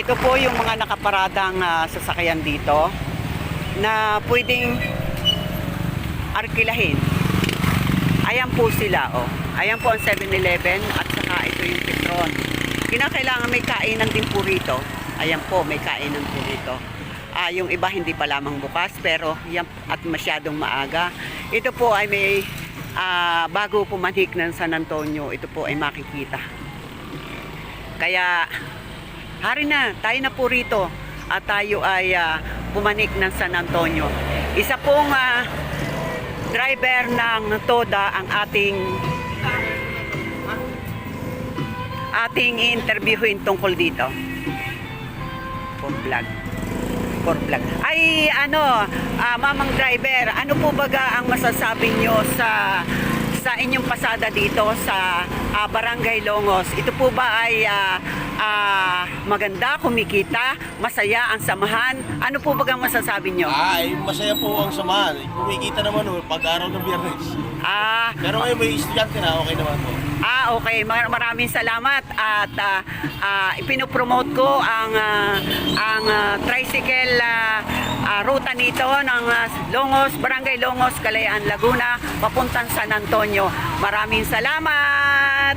Ito po yung mga nakaparadang ah, sasakyan dito na pwedeng arkilahin. Ayan po sila, oh. Ayan po ang 7-Eleven at saka ito yung Petron. Kinakailangan may kainan din po rito. Ayan po, may kainan po rito. Ah, yung iba hindi pa lamang bukas pero yan at masyadong maaga. Ito po ay may ah, bago pumanik ng San Antonio, ito po ay makikita. Kaya hari na, tayo na po rito at tayo ay ah, pumanik ng San Antonio. Isa pong ah, driver ng Toda ang ating ating interviewin tungkol dito. For vlog. For vlog. Ay, ano, ah, mamang driver, ano po baga ang masasabi nyo sa sa inyong pasada dito sa ah, Barangay Longos? Ito po ba ay ah, ah, maganda, kumikita, masaya ang samahan? Ano po baga ang masasabi nyo? Ay, masaya po ang samahan. Kumikita naman oh, pag araw ng biyernes. Ah, Pero ngayon may estudyante na, okay naman po. Ah, okay. Mar- maraming salamat at ah, ah, ipinopromote ko ang ah, ang ah, tricycle ah, ah, ruta nito ng ah, Longos, Barangay Longos, Kalayaan, Laguna, papuntang San Antonio. Maraming salamat.